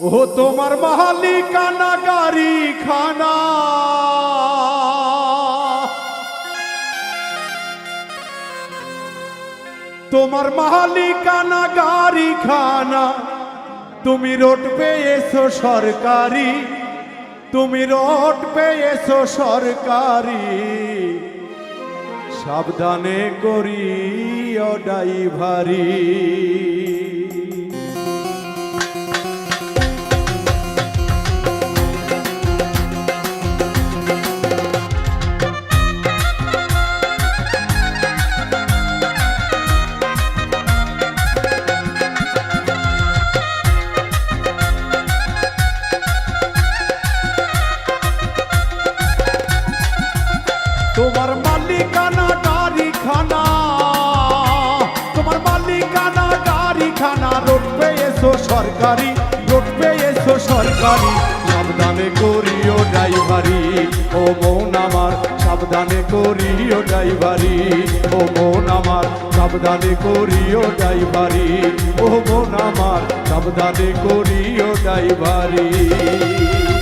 ও তোমার মালিকানা গাড়ি খানা। তোমার মালিকানা গাড়ি খানা। তুমি রোড পেয়েছ সরকারি। তুমি রোড পেয়েছ সরকারি। সাবধানে করি ও ড্রাইভারি। সরকারি রোড পেয়েছ সরকারি। সাবধানে করিও ড্রাইভারি। ও মন আমার, সাবধানে করিও ড্রাইভারি। ও মন আমার, সাবধানে করিও ড্রাইভারি। ও মন আমার, সাবধানে করিও ড্রাইভারি।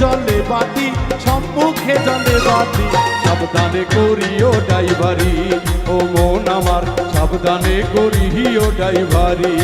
জলে বাতি সম্মুখে জলে বাতি। সাবধানে করিও ড্রাইভারি ও মন আমার সাবধানে করিও ড্রাইভারি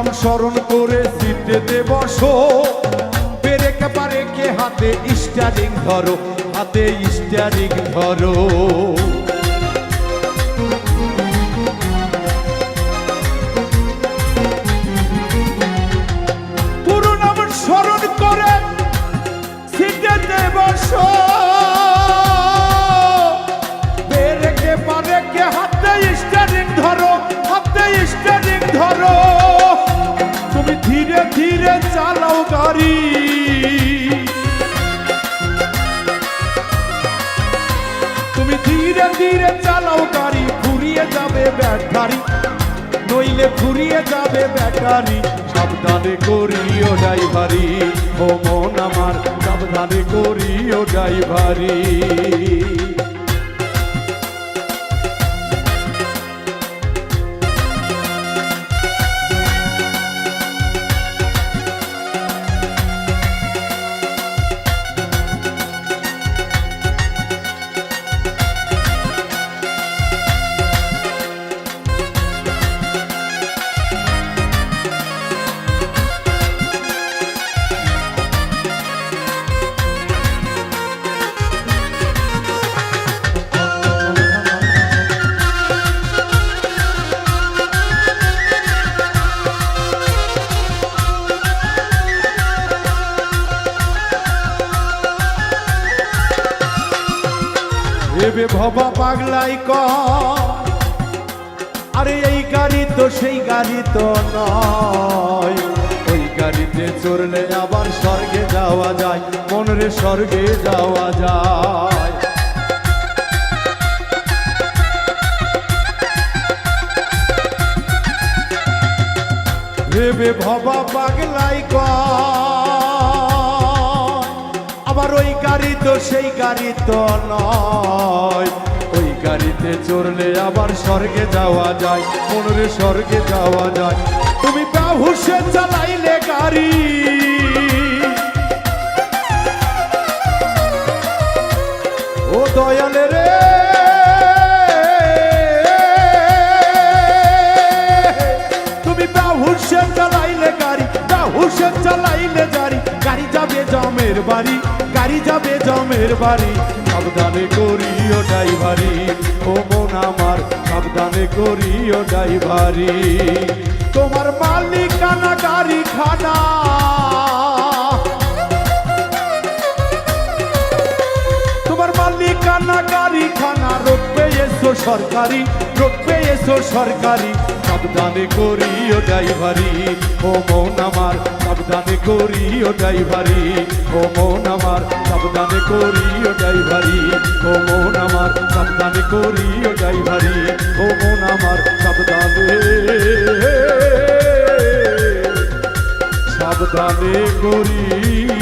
নাম স্মরণ করে সিটেতে বসো। পেরেকে পারে কে হাতে স্টারিং ধরো হাতে স্টারিং ধরো। গাড়ি তুমি ধীরে ধীরে চালাও গাড়ি, ফুরিয়ে যাবে ব্যাটারি। নইলে ফুরিয়ে যাবে ব্যাটারি। সাবধানে করিও ড্রাইভারি। ও মন আমার, সাবধানে করিও ড্রাইভারি। ভেবে ভবা পাগলাই ক আরে এই গাড়ি তো সেই গাড়ি তো নয়। ওই গাড়িতে চড়লে আবার স্বর্গে যাওয়া যায়, মনের স্বর্গে যাওয়া যায়। ভেবে ভবা পাগলাই কয় গাড়ি তো সেই গাড়ি তো নয়। ওই গাড়িতে চড়লে আবার স্বর্গে যাওয়া যায়, মনের স্বর্গে যাওয়া যায়। তুমি বাহুসে চালাইলে গাড়ি। ও দয়ালে রে। তুমি বাহুসে চালাইলে গাড়ি বাহুসে চালাইলে গাড়ি। গাড়ি যাবে জমের বাড়ি। গাড়ি যাবে জমের বাড়ি। সাবধানে করিও ড্রাইভারি। ও মন আমার, সাবধানে করিও ড্রাইভারি। তোমার মালিকানা গাড়ি তোমার মালিকানা গাড়ি খানা সরকারি, রোপে এসো সরকারি। সাবধানে করিও ড্রাইভারি, ও মন আমার সাবধানে করিও ড্রাইভারি, ও মন আমার সাবধানে করিও ড্রাইভারি, ও মন আমার সাবধানে করিও ড্রাইভারি, ও মন আমার সাবধানে। সাবধানে করিও